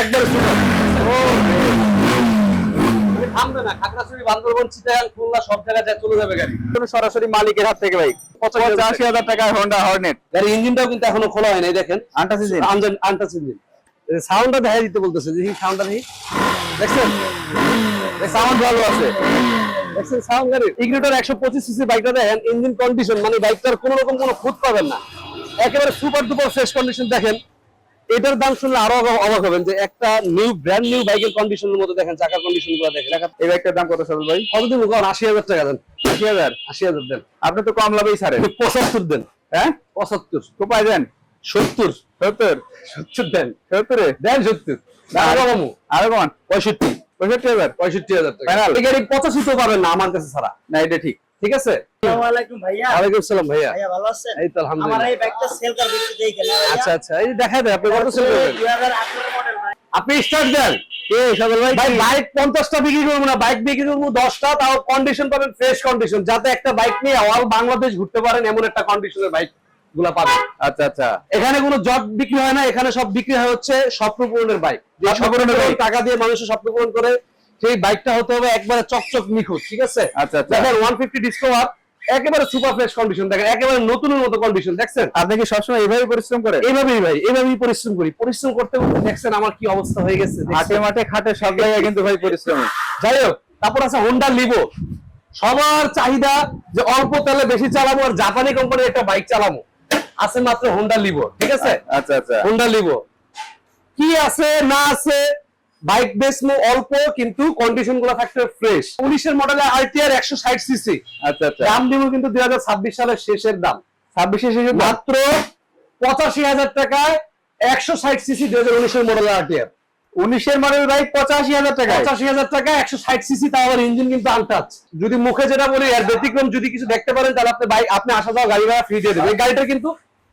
একবার থামবে না খাগড়াছড়ি বান্দরবন চিটাগাং খুলনা সব জায়গায় চলে যাবে গাড়ি। সরাসরি মালিকের হাত থেকে ভাই। পঁচাশি হাজার টাকায় হোন্ডা হর্নেট গাড়ি ইঞ্জিনটাও কিন্তু এখনও খোলা দেখেন। আন্টাস ইঞ্জিন আনটাচ ইঞ্জিন সাউন্ডটা দেখা দিতে বলতেছে দেখি সাউন্ডটা দেখি। দেখছেন? সাউন্ড ভালো আছে। দেখছেন সাউন্ড গাড়ি ইগনিটর একশো পঁচিশ সিসি বাইকটা দেখেন ইঞ্জিন কন্ডিশন মানে বাইকটার কোনো রকম কোনো খুঁত পাবেন না। একেবারে সুপার ডুপার ফ্রেশ কন্ডিশন দেখেন। এটার দাম শুনলে আরও অবাক- হবেন যে একটা নিউ ব্র্যান্ড নিউ বাইকের কন্ডিশনের মতো দেখেন চাকার কন্ডিশনগুলো দেখেন। এই বাইকটার দাম কত সাল ভাই? কত দিন কারণ আশি হাজার টাকা দেন। আশি হাজার? আশি হাজার দেন। আপনি তো কম লাভেই ছাড়েন। পঁচাত্তর দেন। হ্যাঁ? পঁচাত্তর। কোপায় দেন? সত্তর। সত্তর? সত্তর দেন। সত্তরে? দেন সত্তর। আরও কমু আরও কমান? পঁয়ষট্টি। পঁয়ষট্টি হাজার? পঁয়ষট্টি হাজার টাকা। পঁচাশি তো পাবেন না আমার কাছে ছাড়া। না এটা ঠিক। ঠিক আছে? আসসালামু আলাইকুম ভাইয়া। ওয়ালাইকুম সালাম ভাইয়া। ভাইয়া ভালো আছেন? এই তো আমার আলহামদুলিল্লাহ এই বাইকটা সেল করার ভিত্তি দেখে না আচ্ছা আচ্ছা। এই দেখা দেয় আপনি কত সেল করবেন? 2018 মডেল ভাই। আপনি স্টার্ট দেন। ভাই ভাই বাইক পঞ্চাশটা বিক্রি করব না বাইক বিক্রি করব দশটা তাও কন্ডিশন পাবেন ফ্রেশ কন্ডিশন যাতে একটা বাইক নিয়ে অল বাংলাদেশ ঘুরতে পারেন এমন একটা কন্ডিশনের বাইকগুলা পাবেন। আচ্ছা আচ্ছা। এখানে কোনো জব বিক্রি হয় না এখানে সব বিক্রি হয় হচ্ছে স্বপ্ন পূরণের বাইক। টাকা দিয়ে মানুষের স্বপ্ন পূরণ করে সেই বাইকটা হতে হবে একবারে চকচক নিখুঁত ঠিক আছে? আচ্ছা আচ্ছা। দেখেন ওয়ান ফিফটি ডিসকভার একেবারে সুপার ফ্রেশ কন্ডিশন দেখেন একেবারে নতুনের মতো কন্ডিশন দেখছেন? আপনি কি সবসময় এইভাবে পরিশ্রম করেন? এইভাবেই ভাই এইভাবেই পরিশ্রম করি। পরিশ্রম করতে করতে দেখছেন আমার কি অবস্থা হয়ে গেছে মাঠে খাটে সব জায়গায় কিন্তু ভাই পরিশ্রমী। যাই হোক তারপর আছে হোন্ডা লিভো সবার চাহিদা যে অল্প তেলে বেশি চালাবো আর জাপানি কোম্পানির একটা বাইক চালাবো। আছে মাত্র হোন্ডা লিভো ঠিক আছে? আচ্ছা আচ্ছা। হোন্ডা লিভো কি আছে না আছে বাইক বেস অল্প কিন্তু কন্ডিশনগুলো থাকতে ফ্রেশ উনিশের মডেলে আরটিআর একশো ষাট সিসি আচ্ছা আচ্ছা। দাম দিব কিন্তু দুই হাজার ছাব্বিশ সালের শেষের দাম। ছাব্বিশে শেষে মাত্র পঁচাশি হাজার টাকায় একশো ষাট সিসি দুই হাজার উনিশের মডেল আরটিআর উনিশের মডেল বাইক পঁচাশি হাজার টাকা পঁচাশি হাজার টাকা একশো ষাট সিসি তাও আবার ইঞ্জিন কিন্তু আনটাচ যদি মুখে যেটা বলি এর ব্যতিক্রম যদি কিছু দেখতে পারেন তাহলে আপনি বাইক আপনি আসা যাওয়া গাড়ি ভাড়া ফ্রি দিয়ে দেবেন। এই গাড়িটা কিন্তু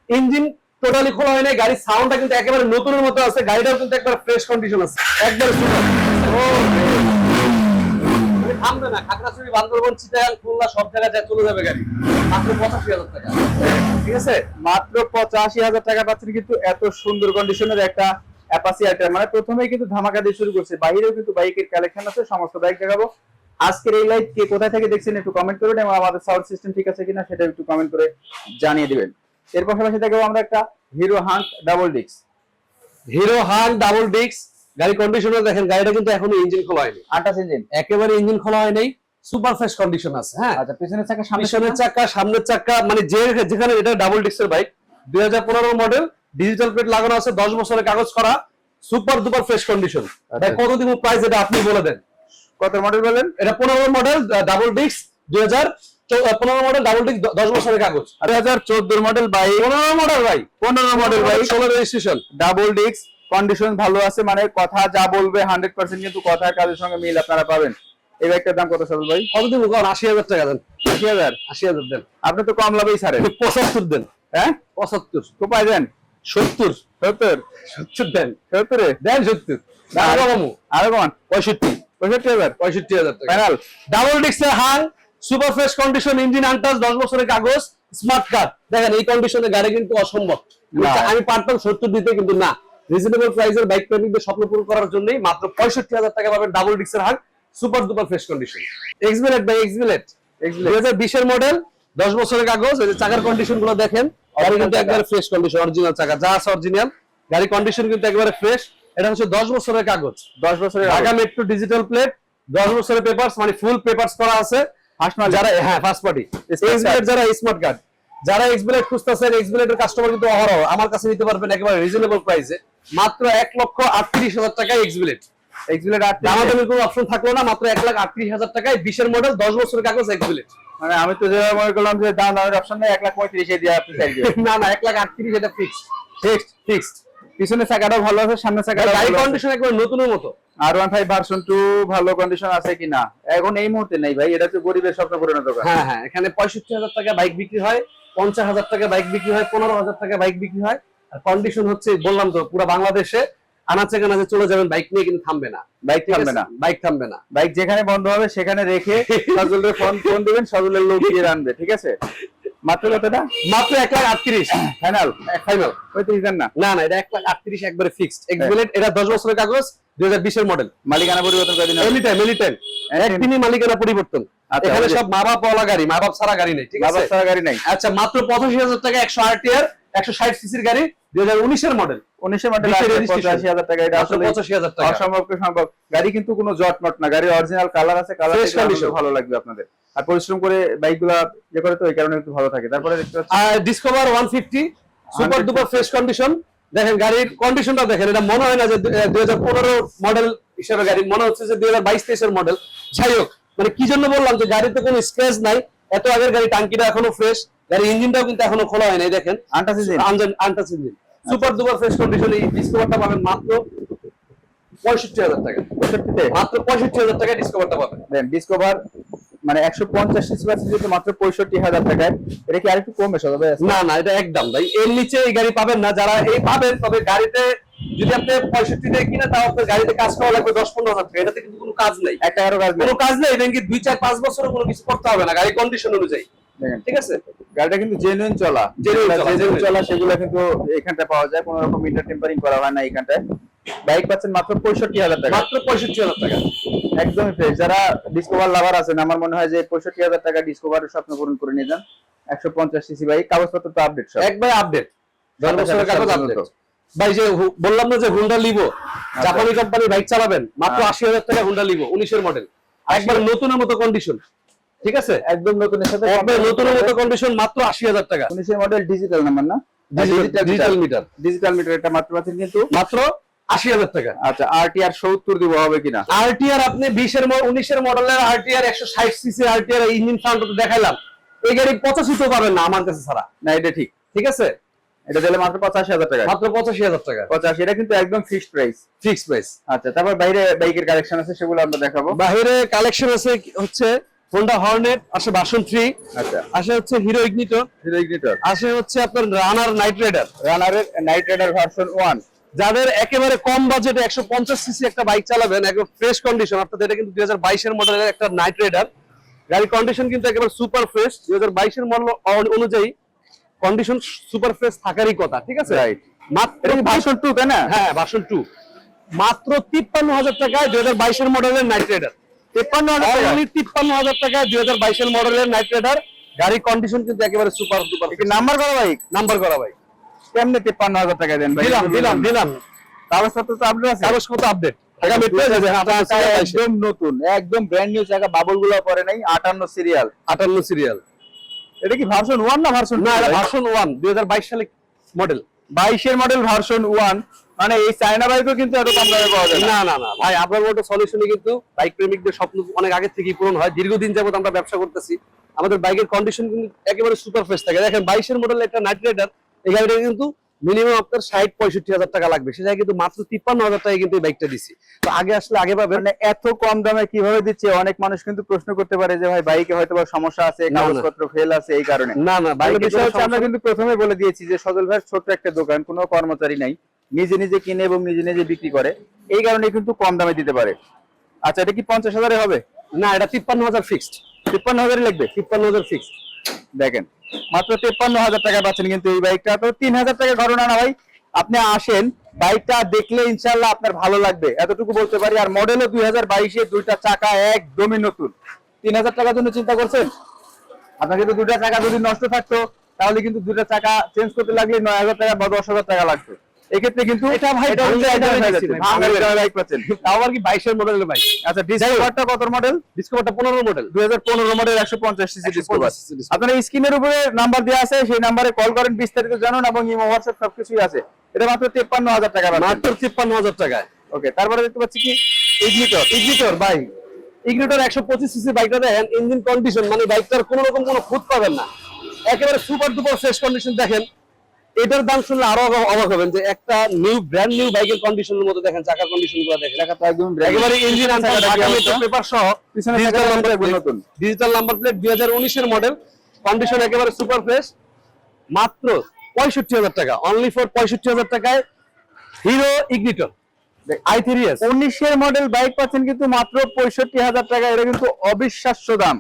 ইঞ্জিন টোটালি খোলা হয় নাই গাড়ির সাউন্ডটা কিন্তু একেবারে নতুনের মতো আছে গাড়িটাও কিন্তু একবার ফ্রেশ কন্ডিশন আছে একবার মানে থামবে না খাগড়াছড়ি বান্দরবন চিটাগাং খুলনা সব জায়গায় চলে যাবে গাড়ি। মাত্র পঁচাশি হাজার টাকা। ঠিক আছে? মাত্র পঁচাশি হাজার টাকা পাচ্ছেন কিন্তু এত সুন্দর কন্ডিশনের একটা অ্যাপাসি মানে প্রথমেই কিন্তু ধামাকা দিয়ে শুরু করছে বাইরেও কিন্তু বাইকের কালেকশন আছে সমস্ত বাইক দেখাবো। আজকের এই লাইভ কে কোথায় থেকে দেখছেন একটু কমেন্ট করবেন এবং আমাদের সাউন্ড সিস্টেম ঠিক আছে কিনা সেটা একটু কমেন্ট করে জানিয়ে দিবেন। এর পাশাপাশি দেখাবো আমরা একটা হিরো হান্ট ডাবল ডিক্স হিরো হান ডাবল ডিক্স গাড়ি কন্ডিশনার দেখেন গাড়িটা কিন্তু এখনও ইঞ্জিন খোলা হয়নি। আটাশ ইঞ্জিন একেবারে ইঞ্জিন খোলা হয় নাই সুপার ফ্রেশ কন্ডিশন আছে হ্যাঁ? আচ্ছা পিছনের চাকা সামনে পিছনের চাকা? সামনের চাকা মানে যে যেখানে এটা ডাবল ডিস্কের বাইক দুই হাজার পনেরো মডেল ডিজিটাল প্লেট লাগানো আছে দশ বছরের কাগজ করা সুপার দুপার ফ্রেশ কন্ডিশন। কত দিব প্রাইস এটা আপনি বলে দেন? কত মডেল বলেন? এটা পনেরো মডেল ডাবল ডিস্ক দুই হাজার পনেরো মডেল ডাবল ডিস্ক দশ বছরের কাগজ। দুই হাজার চোদ্দোর মডেল বাইক পনেরো মডেল ভাই। পনেরো মডেল বাইক ষোলো রেজিস্ট্রেশন ডাবল ডিস্ক কন্ডিশন ভালো আছে মানে কথা যা বলবে হান্ড্রেড পার্সেন্ট কিন্তু কথার কাজের সঙ্গে মিল আপনারা পাবেন। এই বাইকটার দাম কত সাবল ভাই? কত দিব কারণ আশি হাজার টাকা দেন। আশি হাজার? আশি হাজার দেন। আপনি তো কম লাভেই ছাড়েন। পঁচাত্তর দেন। হ্যাঁ? পঁচাত্তর। কোপায় দেন? সত্তর। সত্তর? সত্তর দেন। সত্তরে দেন সত্তর। আর- দাম আরও কমান। পঁয়ষট্টি। পঁয়ষট্টি হাজার? পঁয়ষট্টি হাজার ফাইনাল ডাবল ডিস্কের হাল super fresh condition engine untouch দশ বছরের কাগজ স্মার্ট কার্ড দেখেন এই কন্ডিশনে গাড়ি কিন্তু অসম্ভব। আমি পারতাম সত্তর দিতে কিন্তু না। রিজনেবল প্রাইসের বাইক প্রেমিকদের স্বপ্ন পূরণ করার জন্যই মাত্র পঁয়ষট্টি হাজার টাকা পাবেন ডাবল ডিস্কের হাল সুপার দুপার ফ্রেশ কন্ডিশন এক্সবিলেট বাই এক্সবিলেট দুই হাজার বিশের মডেল দশ বছরের কাগজ এই যে চাকার কন্ডিশনগুলো দেখেন গাড়ি কিন্তু একবারে ফ্রেশ কন্ডিশন অরিজিনাল চাকা যা আছে অরিজিনাল গাড়ি কন্ডিশন কিন্তু একবারে ফ্রেশ এটা হচ্ছে দশ বছরের কাগজ। দশ বছরের ঢাকা মেট্রো ডিজিটাল প্লেট দশ বছরের পেপার মানে ফুল পেপার করা আছে। যারা হ্যাঁ ফার্স্ট পার্টি যারা স্মার্ট কার্ড যারা এক্সবিলেট খুঁজতেছেন এক্সবিলেটের কাস্টমার কিন্তু অহরহ। আমার কাছে নিতে পারবেন একেবারে রিজনেবল প্রাইসে মাত্র এক লক্ষ আটত্রিশ হাজার টাকায় এক্সবিলেট এক্সিলেট আট দামাদামির কোনো অপশন থাকল না মাত্র এক লাখ আটত্রিশ হাজার টাকায় বিশের মডেল দশ বছরের কাগজ এক্সবিলেট মানে আমি তো যেভাবে মনে করলাম যে দাম দামের অপশন নেই এক লাখ পঁয়ত্রিশে দিয়ে আপনি চাই না না এক লাখ আটত্রিশ এটা ফিক্সড ফিক্সড ফিক্সড পিছনের চাকাটাও ভালো আছে সামনের চাকাটাও গাড়ি কন্ডিশন একবার নতুনের মতো। আর ওয়ান ফাইভ ভার্সন টু ভালো কন্ডিশন আছে কিনা? এখন এই মুহূর্তে নেই ভাই এটা তো গরিবের স্বপ্ন পূরণের দোকান। হ্যাঁ হ্যাঁ এখানে পঁয়ষট্টি হাজার টাকা বাইক বিক্রি হয় পঞ্চাশ হাজার টাকা বাইক বিক্রি হয় পনেরো হাজার টাকা বাইক বিক্রি হয়। আর কন্ডিশন হচ্ছে বললাম তো পুরো বাংলাদেশে আনাচে কানাচে চলে যাবেন বাইক নিয়ে কিন্তু থামবে না। বাইক থামবে না। বাইক থামবে না। বাইক যেখানে বন্ধ হবে সেখানে রেখে সজলের ফোন ফোন দিবেন সজলের লোক দিয়ে আনবে ঠিক আছে? মাত্র কতটা মাত্র এক লাখ আটত্রিশ। ফাইনাল ফাইনাল পঁয়ত্রিশ না। না না এটা এক লাখ আটত্রিশ একবারে ফিক্সড এক্সবেলেট এটা দশ বছরের কাগজ দুই হাজার বিশের মডেল মালিকানা পরিবর্তন করে দিন। এনি টাইম এনি টাইম একদিনই মালিকানা পরিবর্তন। আচ্ছা, এখানে সব মা বাপ ওয়ালা গাড়ি মা বাপ ছাড়া গাড়ি নেই ঠিক আছে? ছাড়া গাড়ি নাই। আচ্ছা মাত্র পঁচাশি হাজার টাকা একশো আরটিআর একশো ষাট সিসির গাড়ি দুই হাজার উনিশের মডেল উনিশের মডেল বিশের registration। পঁচাশি হাজার টাকা এটা আসলে পঁচাশি হাজার টাকা। অসম্ভব কি সম্ভব। গাড়ি কিন্তু কোনো জটমট না গাড়ির অরিজিনাল কালার আছে কালার ভালো লাগবে আপনাদের। আর পরিশ্রম করে বাইকগুলা ইয়ে করে তো ওই কারণে একটু ভালো থাকে। তারপরে দেখতে পাচ্ছি Discover one fifty super duper fresh condition দেখেন গাড়ির কন্ডিশনটা দেখেন এটা মনে হয় না যে দুই হাজার পনেরো মডেল হিসেবে গাড়ি মনে হচ্ছে যে মডেল যাই হোক মানে কি জন্য বললাম যে গাড়িতে কোনো স্ক্র্যাচ নাই এত আগের গাড়ি টাঙ্কিটা এখনও ফ্রেশ গাড়ির ইঞ্জিনটাও কিন্তু এখনও খোলা হয় নাই দেখেন। Engine untouch engine super duper fresh condition এই ডিসকভারটা পাবেন মাত্র পঁয়ষট্টি হাজার টাকা। পঁয়ষট্টিতে? মাত্র পঁয়ষট্টি হাজার টাকা ডিসকভারটা পাবেন। ডিসকভার মানে একশো পঞ্চাশ সিসি মাত্র পঁয়ষট্টি হাজার টাকায়। এটা কি আরেকটু কমে সবাই না না এটা একদম ভাই। এর নিচে এই গাড়ি পাবেন না যারা এই পাবেন তবে গাড়িতে যদি আপনি পঁয়ষট্টি দিয়ে কিনে তাও আপনার গাড়িতে কাজ করা লাগবে দশ পনেরো হাজার টাকা। এটাতে কিন্তু কোনো কাজ নেই। একটা কাজ নেই। কোনো কাজ নেই এটা কি দুই চার পাঁচ বছরও কোনো কিছু করতে হবে না গাড়ি কন্ডিশন অনুযায়ী। ঠিক আছে? গাড়িটা কিন্তু জেনুইন চলা। জেনুইন চলা সেগুলো কিন্তু এখানটা পাওয়া যায়। কোনো রকম মিটার টেম্পারিং করা হয় না এখানটায়। বাইক পাচ্ছেন মাত্র পঁয়ষট্টি হাজার টাকা। মাত্র পঁয়ষট্টি হাজার টাকা। একদমই ফ্রেশ যারা ডিসকভার লাভার আছেন আমার মনে হয় যে পঁয়ষট্টি হাজার টাকা ডিসকভারের স্বপ্ন পূরণ করে নিয়ে যান। একশো পঞ্চাশ সিসি বাইক কাগজপত্র তো আপডেট সব। একবার আপডেট দশ বছরের কাগজ আপডেট ভাই যে বললাম না যে হুন্ডা লিভো জাপানি কোম্পানি বাইক চালাবেন মাত্র হ্যাঁ। আশি হাজার টাকা হুন্ডা লিভো উনিশের মডেল একবার নতুনের মতো কন্ডিশন ঠিক আছে? একদম নতুনের সাথে নতুনের মতো কন্ডিশন মাত্র আশি হাজার টাকা। উনিশের মডেল ডিজিটাল নাম্বার না? ডিজিটাল মিটার ডিজিটাল মিটার এটা মাত্র পাচ্ছেন কিন্তু মাত্র আশি হাজার টাকা। আচ্ছা আরটিআর সত্তর দিব হবে কিনা? আরটিআর আপনি বিশের উনিশের মডেলের আরটিআর একশো ষাট সিসি আরটিআর ইঞ্জিন সাউন্ড দেখাইলাম। এই গাড়ি পঁচাশি তো পাবেন না আমার কাছে ছাড়া। না এটা ঠিক। ঠিক আছে? এটা দিলে মাত্র পঁচাশি হাজার টাকা। মাত্র পঁচাশি হাজার টাকা। পঁচাশি এটা কিন্তু একদম ফিক্সড প্রাইস ফিক্স প্রাইস আচ্ছা তারপর বাইরে বাইকের কালেকশন আছে সেগুলো আমরা দেখাবো। বাইরে কালেকশন আছে হচ্ছে হোন্ডা হর্নেট আসে বাসন থ্রি আচ্ছা। আসে হচ্ছে হিরো ইগনিটো হিরো ইগনিটর আসে হচ্ছে আপনার রানার নাইট রাইডার রানারের নাইট রাইডার ভার্সন ওয়ান যাদের একেবারে কম বাজেটে একশো পঞ্চাশ সিসি একটা বাইক চালাবেন একদম ফ্রেশ কন্ডিশন আপনাদের এটা কিন্তু দুই হাজার বাইশের মডেলের একটা নাইট রাইডার গাড়ির কন্ডিশন কিন্তু একেবারে সুপার ফ্রেশ দুই হাজার বাইশের মডেল অনুযায়ী কন্ডিশন সুপার ফ্রেশ থাকারই কথা ঠিক আছে? Right. মাত্র ভার্সন টু তাই না? হ্যাঁ ভার্সন টু মাত্র তিপ্পান্ন হাজার টাকায় দুই হাজার বাইশের মডেলের নাইট রাইডার তেপ্পান্ন হাজার তিপ্পান্ন হাজার টাকায় দুই হাজার বাইশের মডেলের নাইট রাইডার গাড়ির কন্ডিশন কিন্তু একেবারে সুপার সুপার নাম্বার করা বাইক নাম্বার করা ভাই কেমনে তেপ্পান্ন হাজার টাকা দেন ভাই? দিলাম দিলাম দিলাম। কাগজপত্র তো আপডেট আছে? কাগজপত্র আপডেট আগামী পেয়ে যাবে আপনার চাকা চাকা একদম নতুন একদম ব্র্যান্ড নিউ চাকা বাবলগুলো পরে নাই আটান্ন সিরিয়াল আটান্ন সিরিয়াল এটা কি ভার্সন ওয়ান না ভার্সন না ভার্সন ওয়ান দুই হাজার বাইশ সালে মডেল বাইশের মডেল ভার্সন ওয়ান মানে এই চায়না বাইকও কিন্তু এত কম দামে পাওয়া যায় না। না না ভাই আপনার মতো সলিউশনে কিন্তু বাইক প্রেমিকদের স্বপ্ন অনেক আগে থেকেই পূরণ হয়। দীর্ঘদিন যাবত আমরা ব্যবসা করতেছি। আমাদের বাইকের কন্ডিশন কিন্তু একেবারে সুপার ফ্রেশ থাকে। দেখেন বাইশের মডেল একটা নাইট রাইডার এই গাড়িটা কিন্তু মিনিমাম আপনার ষাট পঁয়ষট্টি হাজার টাকা লাগবে। সেটা কিন্তু মাত্র তিপ্পান্ন হাজার টাকা কিন্তু এই বাইকটা দিছি। তো আগে আসলে আগে পাবেন। মানে এত কম দামে কীভাবে দিচ্ছে? অনেক মানুষ কিন্তু প্রশ্ন করতে পারে যে ভাই বাইকে হয়তো বা সমস্যা আছে। কাগজপত্র ফেল আছে এই কারণে। না না বাইকের বাইকের বিষয় হচ্ছে আমরা কিন্তু প্রথমে বলে দিয়েছি যে সজল ভাইয়ের ছোট্ট একটা দোকান কোনো কর্মচারী নাই। নিজে নিজে কিনে এবং নিজে নিজে বিক্রি করে এই কারণে কিন্তু কম দামে দিতে পারে। আচ্ছা এটা কি পঞ্চাশ হাজারে হবে? না এটা তিপ্পান্ন হাজার ফিক্সড তিপ্পান্ন হাজারে লাগবে? তিপ্পান্ন হাজার ফিক্সড দেখেন মাত্র তেপ্পান্ন হাজার টাকা পাচ্ছেন কিন্তু এই বাইকটা। তো তিন হাজার টাকা ঘটনা না ভাই আপনি আসেন বাইকটা দেখলে ইনশাল্লাহ আপনার ভালো লাগবে। এতটুকু বলতে পারি আর মডেলও দুই হাজার বাইশে দুইটা চাকা একদমই নতুন। তিন হাজার টাকার জন্য চিন্তা করছেন? আপনার কিন্তু দুইটা চাকা যদি নষ্ট থাকতো তাহলে কিন্তু দুইটা চাকা চেঞ্জ করতে লাগলে নয় হাজার টাকা বা দশ হাজার টাকা লাগতো। এক্ষেত্রে কিন্তু এটা ভাই। ভাই, আর কি বাইশের মডেলের বাইক আচ্ছা ডিসকভারটা কত মডেল ডিসকভারটা পনেরো মডেল দুই হাজার পনেরো মডেল একশো পঞ্চাশ সিসি ডিসকভার আপনার স্ক্রিনের উপরে নাম্বার দেওয়া আছে সেই নাম্বারে কল করেন বিস্তারিত জানুন এবং ইমো হোয়াটসঅ্যাপ সবকিছুই আছে। এটা মাত্র তেপ্পান্ন হাজার টাকা মাত্র তিপ্পান্ন হাজার টাকায়। ওকে তারপরে দেখতে পাচ্ছি কি? ইগনিটর ইগনিটর ভাই। ইগনিটর একশো পঁচিশ সিসি বাইকটা দেখেন ইঞ্জিন কন্ডিশন মানে বাইকটার কোনো রকম কোনো খুঁত পাবেন না। একেবারে সুপার ডুপার ফ্রেশ কন্ডিশন দেখেন। এটার দাম শুনলে আরও অবাক- হবেন যে একটা নিউ ব্র্যান্ড নিউ বাইকের কন্ডিশনের মতো দেখেন চাকার কন্ডিশনগুলো দেখেন। একেবারে ইঞ্জিন পেপার সহ ডিজিটাল নাম্বার প্লেট নতুন। ডিজিটাল নাম্বার প্লেট দুই হাজার উনিশের মডেল কন্ডিশন একেবারে সুপার ফ্রেশ মাত্র পঁয়ষট্টি হাজার টাকা অনলি ফর পঁয়ষট্টি হাজার টাকায় Hero Ignitor I three S উনিশের মডেল বাইক পাচ্ছেন কিন্তু মাত্র পঁয়ষট্টি হাজার টাকা এটা কিন্তু অবিশ্বাস্য দাম।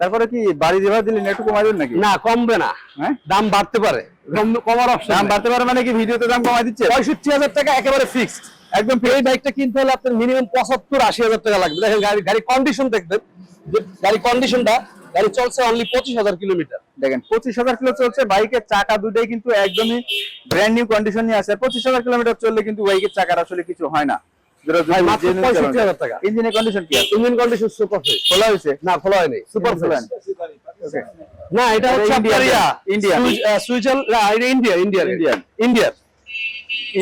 তারপরে কি বাড়ি যেভাবে দিলেন একটু কমাই দিন নাকি? না কমবে না। হ্যাঁ? দাম বাড়তে পারে। কম- কমার অপশন দাম বাড়তে পারে মানে কি ভিডিওতে দাম কমাই দিচ্ছে? পঁয়ষট্টি হাজার টাকা একেবারে ফিক্সড একদম এই বাইকটা কিনতে হলে আপনার মিনিমাম পঁচাত্তর আশি হাজার টাকা লাগবে। দেখেন গাড়ি গাড়ি কন্ডিশন দেখবেন। গাড়ি কন্ডিশনটা গাড়ি চলছে অনলি পঁচিশ হাজার কিলোমিটার। দেখেন পঁচিশ হাজার কিলো চলছে বাইকের চাকা দুটাই কিন্তু একদমই ব্র্যান্ড নিউ কন্ডিশন নিয়ে আসে পঁচিশ হাজার কিলোমিটার চললে কিন্তু বাইকের চাকার আসলে কিছু হয় না। ভাই, মাত্র 65,000 টাকা। ইঞ্জিনের কন্ডিশন কি ইঞ্জিন কন্ডিশন সুপার ফ্রেশ খোলা হয়েছে? না খোলা হয়নি। Super fresh. না এটা হচ্ছে আপনার Indian, ইয়া Indian. সুইজার এটা ইন্ডিয়া ইন্ডিয়ার. ইন্ডিয়ার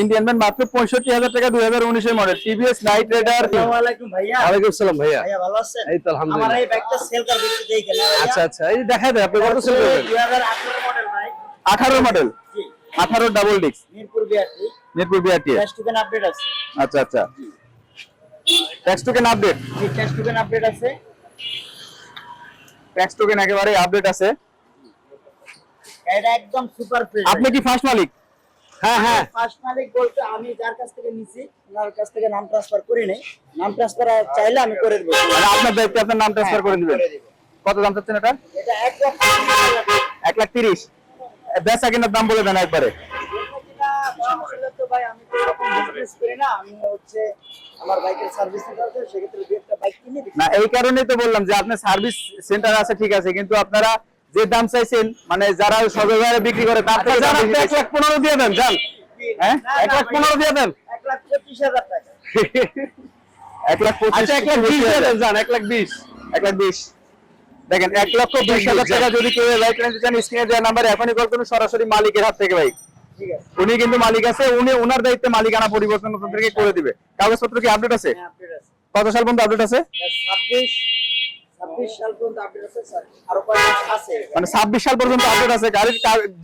ইন্ডিয়ান ম্যান মাত্র পঁয়ষট্টি হাজার টাকা দুই হাজার উনিশের মডেল টিভিএস নাইট রাইডার ভাইয়া। ওয়ালাইকুম আসসালাম ভাইয়া। ভাইয়া ভালো আছেন? এই তো আলহামদুলিল্লাহ। আচ্ছা আচ্ছা এই দেখাই দেয় আপনি কত সেল করবেন? 2018 মডেল ভাই। আঠারো মডেল জি। আঠারো double disc Mirpur BRT update আছে। আচ্ছা আচ্ছা। ট্যাক্স টোকেন আপডেট জি টেস্ট টুকেন আপডেট আছে। ট্যাক্স টোকেন একেবারে আপডেট আছে। এটা একদম সুপার ফ্রেশ আপনি কি ফার্স্ট মালিক? হ্যাঁ হ্যাঁ। ফার্স্ট মালিক বলতে আমি যার কাছ থেকে নিছি ওনার কাছ থেকে নাম ট্রান্সফার করি নাই। নাম ট্রান্সফার চাইলে আমি করে দেবো। মানে আপনার দায়িত্বে আপনার নাম ট্রান্সফার করে দিবেন। কত দাম চাচ্ছেন এটা? এটা এক লক্ষ তিরিশ। হাজার লাখ তিরিশ। বেচা কিনার দাম বলে দেন একবারে। ভাই আমি তো এরকম business করি না আমি হচ্ছে আমার বাইকের সার্ভিস সেন্টার আছে সেক্ষেত্রে দু একটা বাইক কিনে দিই না এই কারণেই তো বললাম যে আপনার সার্ভিস সেন্টার আছে ঠিক আছে কিন্তু আপনারা যে দাম চাইছেন মানে যারা বিক্রি করে তার থেকে আচ্ছা, আপনি এক লাখ পনেরো দিয়ে দেন যান হ্যাঁ? লাখ ভাই, পনেরো দিয়ে দেন। এক লাখ পঁচিশ হাজার টাকা। এক লাখ পঁচিশ আচ্ছা এক লাখ বিশ দিয়ে দেন যান এক লাখ বিশ। এক লাখ বিশ। দেখেন এক লক্ষ বিশ হাজার টাকা যদি কেউ কিনতে চান স্ক্রিনে দেওয়া নাম্বার এখনই কল করুন সরাসরি মালিকের হাত থেকে আছে উনি কিন্তু মালিক আছে উনি ওনার দায়িত্বে মালিকানা পরিবর্তন আপনাদেরকে করে দিবে। কাগজপত্র কি আপডেট আছে? হ্যাঁ আছে। কত সাল পর্যন্ত আপডেট আছে? আপডেট আছে মানে ছাব্বিশ সাল পর্যন্ত আপডেট আছে গাড়ির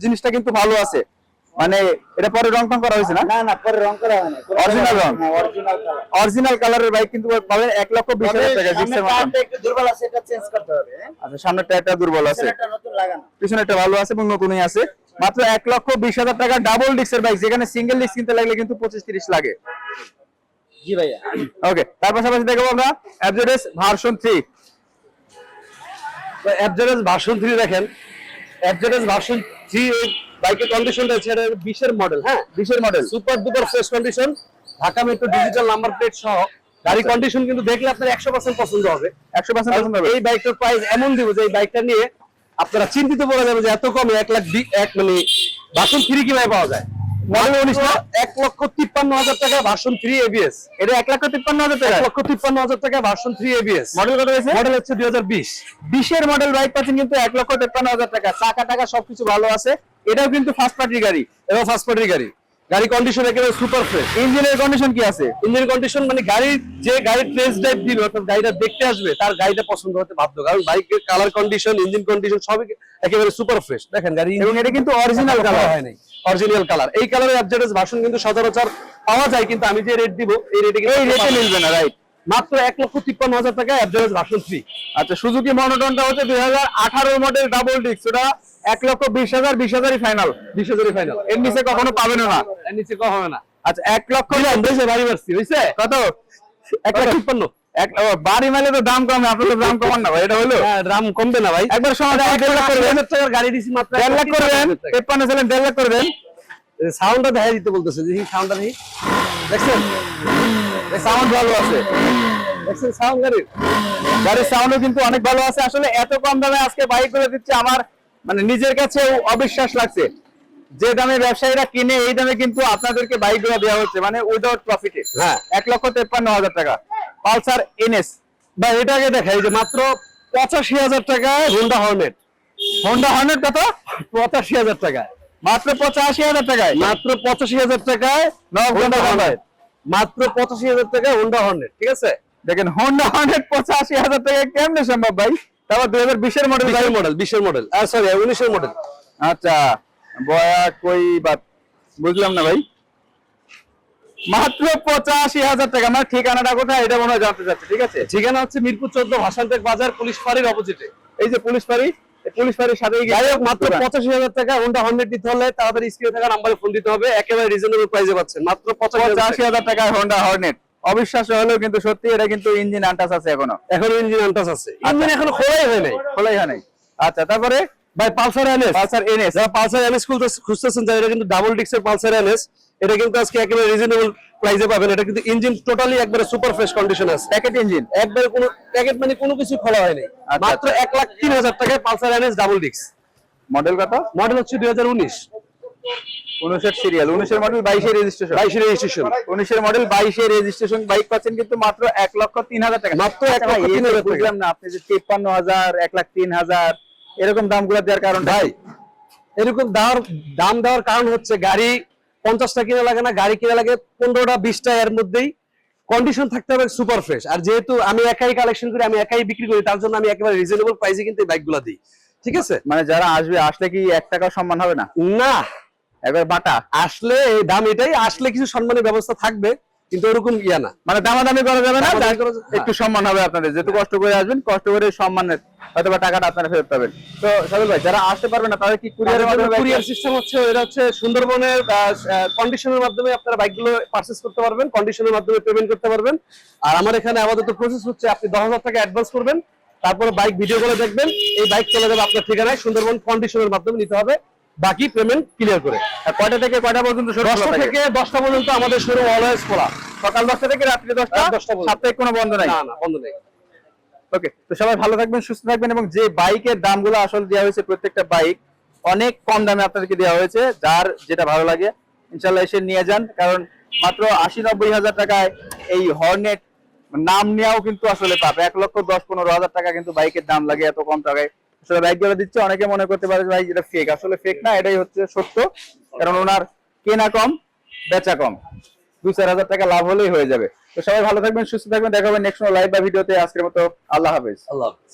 জিনিসটা কিন্তু ভালো আছে। মানে এটা পরে রং টং করা হয়েছে না? না না পরে রং করা হয় না Original রং? হ্যাঁ অরিজিনাল কালার অরিজিনাল কালারের বাইক কিন্তু পাবেন এক লক্ষ বিশ হাজার টাকা জিক্সের একটু দুর্বল আছে এটা চেঞ্জ করতে হবে হ্যাঁ। আচ্ছা সামনের টায়ারটা দুর্বল আছে। এটা নতুন লাগানো। পিছনেরটা ভালো আছে এবং নতুনই আছে। মাত্র এক লক্ষ বিশ হাজার টাকা ডাবল ডিস্কের বাইক যেখানে সিঙ্গেল ডিস্ক কিনতে লাগলে কিন্তু পঁচিশ তিরিশ লাগে। জি ভাইয়া। ওকে তার পাশাপাশি দেখব আমরা অ্যাবজেডেস ভার্সন থ্রি অ্যাবজারেজ ভার্সন থ্রি দেখেন। ভার্সন থ্রি বাইকের কন্ডিশনটা বিশের মডেল হ্যাঁ? বিশের model super duper fresh condition Dhaka metro digital number plate সহ গাড়ি কন্ডিশন কিন্তু দেখলে আপনার একশো পার্সেন্ট পছন্দ হবে। একশো পার্সেন্ট পছন্দ হবে। এই বাইকটার প্রাইস এমন দিব যে এই বাইকটা নিয়ে আপনারা চিন্তিত বলা যাবে যে এত কমে এক লাখ এক মানে বাসন ফ্রি কীভাবে পাওয়া যায়? এক লক্ষ তিপ্পান্ন হাজার টাকা ভার্সন থ্রি এবিএস এটা এক লক্ষ তিপ্পান্ন হাজার টাকা? এক লক্ষ তিপ্পান্ন হাজার টাকা ভার্সন থ্রি এবিএস মডেল কত হয়েছে? মডেল হচ্ছে দুই হাজার বিশ। বিশের মডেল বাইক পাচ্ছেন কিন্তু এক লক্ষ তিপ্পান্ন হাজার টাকা। চাকা টাকা সবকিছু ভালো আছে। এটাও কিন্তু ফার্স্ট পার্টির গাড়ি। এবং ফার্স্ট পার্টির গাড়ি। গাড়ি কন্ডিশন একেবারে সুপার ফ্রেশ ইঞ্জিনের কন্ডিশন কি আছে? ইঞ্জিন কন্ডিশন মানে গাড়ির যে গাড়ির টেস্ট ড্রাইভ দিবে অর্থাৎ গাড়িটা দেখতে আসবে তার গাড়িটা পছন্দ হতে বাধ্য। কারণ বাইকের কালার কন্ডিশন ইঞ্জিন কন্ডিশন সবই একেবারে সুপার ফ্রেশ দেখেন গাড়ি এবং এটা কিন্তু অরিজিনাল কালার হয় নাই। অরিজিনাল কালার এই কালারের অ্যাবজেডেস ভার্সন কিন্তু সচরাচর পাওয়া যায় কিন্তু আমি যে রেট দিব এই রেটে এই রেটে মিলবে না রাইট মাত্র এক লক্ষ তিপ্পান্ন হাজার টাকা অ্যাবজেডেস ভার্সন থ্রি আচ্ছা সুজুকি মনোটনটা হচ্ছে দুই হাজার আঠারো মডেল ডাবল ডিস্ক ওটা এক লক্ষ বিশ হাজার বিশ হাজারই ফাইনাল বিশ হাজারই ফাইনাল এর নিচে কখনো পাবেন না। এর নিচে হবে না। আচ্ছা এক লক্ষ বেশি ভারী মারছি বুঝছে কত? এক লক্ষ তিপ্পান্ন বাড়ি মাইলে তো দাম কম আপনার দাম কমান না ভাই এটা হলো। হ্যাঁ, দাম কমবে না ভাই। একবার সময় দেড় লাখ লাখ করবেন। গাড়ি দিছি মাত্র দেড় লাখ করবেন তেপ্পান্ন ছিলেন দেড় লাখ করবেন। সাউন্ডটা দেখা দিতে বলতেছে দেখি সাউন্ডটা দেখি। দেখছেন? সাউন্ড ভালো আছে। দেখছেন সাউন্ড গাড়ির? গাড়ির সাউন্ডও কিন্তু অনেক ভালো আছে। আসলে এত কম দামে আজকে বাইক করে দিচ্ছে আমার মানে নিজের কাছেও অবিশ্বাস লাগছে। যে দামে ব্যবসায়ীরা কিনে এই দামে কিন্তু আপনাদেরকে বাইকগুলো দেওয়া হচ্ছে মানে উইদাউট প্রফিটে হ্যাঁ। এক লক্ষ তেপ্পান্ন হাজার টাকা। Pulsar NS. বা এটাকে দেখাই যে মাত্র পঁচাশি হাজার টাকায় হোন্ডা হর্নেট হোন্ডা হর্নেট কত? পঁচাশি হাজার টাকায়। মাত্র পঁচাশি হাজার টাকায়। মাত্র পঁচাশি হাজার টাকায় হোন্ডা হর্নেট মাত্র পঁচাশি হাজার টাকায় হোন্ডা হর্নেট ঠিক আছে? দেখেন হোন্ডা হর্নেট পঁচাশি হাজার টাকা কেমনে সম্ভব ভাই? তারপর দুই হাজার বিশের মডেল বিশের মডেল বিশের মডেল সরি উনিশের মডেল আচ্ছা বয়া কই বাত বুঝলাম না ভাই। মাত্র পঁচাশি হাজার টাকা। আমার ঠিকানাটা কোথায়? এটা মনে হয় জানতে চাচ্ছে ঠিক আছে? ঠিকানা হচ্ছে মিরপুর চোদ্দ বাজার পুলিশ ফাঁড়ির অপোজিটে এই যে পুলিশ ফাঁড়ি পুলিশ ফাঁড়ির সাথে মাত্র পঁচাশি হাজার টাকা। হোন্ডা দিতে হলে তাড়াতাড়ি স্ক্রিনে থাকা নাম্বারে ফোন দিতে হবে। একেবারে রিজনেবল প্রাইসে পাচ্ছেন। মাত্র পঁচাশি পঁচাশি হাজার টাকায় হোন্ডা হর্নেট অবিশ্বাস্য হলেও কিন্তু সত্যি এটা কিন্তু ইঞ্জিন আনটাস আছে এখনও। এখন ইঞ্জিন আনটাস আছে। ইঞ্জিন এখনও খোলাই হয় নাই। খোলাই হয় নাই। আচ্ছা তারপরে? ভাই পালসার এনএস। Pulsar NS. যারা পালসার এনএস খুঁজতেছেন যারা এটা কিন্তু ডাবল ডিক্সের পালসার এনএস এটা কিন্তু আজকে একেবারে রিজনেবল প্রাইসে পাবেন। এটা কিন্তু ইঞ্জিন টোটালি একবারে সুপার ফ্রেশ কন্ডিশন আছে। Packet engine. একবারে কোনো প্যাকেট মানে কোনো কিছু খোলা হয়নি আচ্ছা, মাত্র এক লাখ তিন হাজার টাকায় পালসার এনএস ডাবল ডিক্স মডেল কত? মডেল হচ্ছে দুই হাজার উনিশ। উনিশের সিরিয়াল উনিশের মডেল বাইশের রেজিস্ট্রেশন বাইশের রেজিস্ট্রেশন উনিশের মডেল বাইশের রেজিস্ট্রেশন বাইক পাচ্ছেন কিন্তু মাত্র এক লক্ষ তিন হাজার টাকা। মাত্র এক লক্ষ তিন হাজার বুঝলাম না আপনি যে তিপ্পান্ন হাজার এক লাখ তিন হাজার এরকম দামগুলো দেওয়ার কারণ ভাই এরকম দেওয়ার দাম দেওয়ার কারণ হচ্ছে গাড়ি পঞ্চাশটা কিনা লাগে না গাড়ি কিনা লাগে পনেরোটা বিশটা এর মধ্যেই কন্ডিশন থাকতে হবে সুপার ফ্রেশ আর যেহেতু আমি একাই কালেকশন করি আমি একাই বিক্রি করি তার জন্য আমি একেবারে রিজনেবল প্রাইসে কিন্তু বাইকগুলা দিই। ঠিক আছে? মানে যারা আসবে আসলে কি এক টাকা সম্মান হবে না? না একবার বাটা। আসলে এই দাম এটাই আসলে কিছু সম্মানের ব্যবস্থা থাকবে কিন্তু ওরকম ইয়া না। মানে দামাদামি করা যাবে না একটু সম্মান হবে আপনাদের। যেহেতু কষ্ট করে আসবেন কষ্ট করে সম্মানের হয়তো বা টাকাটা আপনারা ফেরত পাবেন। তো সাবিল ভাই যারা আসতে পারবে না তাদের কি কুরিয়ারের মাধ্যমে কুরিয়ার সিস্টেম হচ্ছে এটা হচ্ছে সুন্দরবনের কন্ডিশনের মাধ্যমে আপনারা বাইকগুলো পারচেস করতে পারবেন কন্ডিশনের মাধ্যমে পেমেন্ট করতে পারবেন। আর আমার এখানে আপাতত প্রসেস হচ্ছে আপনি দশ হাজার টাকা অ্যাডভান্স করবেন তারপরে বাইক ভিডিও করে দেখবেন এই বাইক চলে যাবে আপনার ঠিকানায় সুন্দরবন কন্ডিশনের মাধ্যমে নিতে হবে। বাকি পেমেন্ট ক্লিয়ার করে। কয়টা থেকে কয়টা পর্যন্ত দশটা থেকে? দশটা পর্যন্ত আমাদের শোরুম অলওয়েজ খোলা। সকাল দশটা থেকে রাত্রি দশটা রাত 10টা পর্যন্ত। সাপ্তাহিক কোনো বন্ধ নাই। না না বন্ধ নেই। ওকে তো সবাই ভালো থাকবেন সুস্থ থাকবেন এবং যে বাইকের দামগুলো আসলে দেওয়া হয়েছে প্রত্যেকটা বাইক অনেক কম দামে আপনাদেরকে দেওয়া হয়েছে যার যেটা ভালো লাগে ইনশাল্লাহ এসে নিয়ে যান কারণ মাত্র আশি নব্বই হাজার টাকায় এই হর্নেট নাম নেওয়াও কিন্তু আসলে পাবে এক লক্ষ দশ পনেরো হাজার টাকা কিন্তু বাইকের দাম লাগে এত কম টাকায়। আসলে বাইকগুলো দিচ্ছে, অনেকে মনে করতে পারে ভাই এটা ফেক আসলে ফেক না, এটাই হচ্ছে সত্য। কারণ ওনার কেনা কম, বেচা কম। দুই চার হাজার টাকা লাভ হলেই হয়ে যাবে। তো সবাই ভালো থাকবেন, সুস্থ থাকবেন। দেখা নেক্সট লাইভ বা ভিডিওতে আজকের মতো আল্লাহ হাফেজ। আল্লাহ হাফেজ।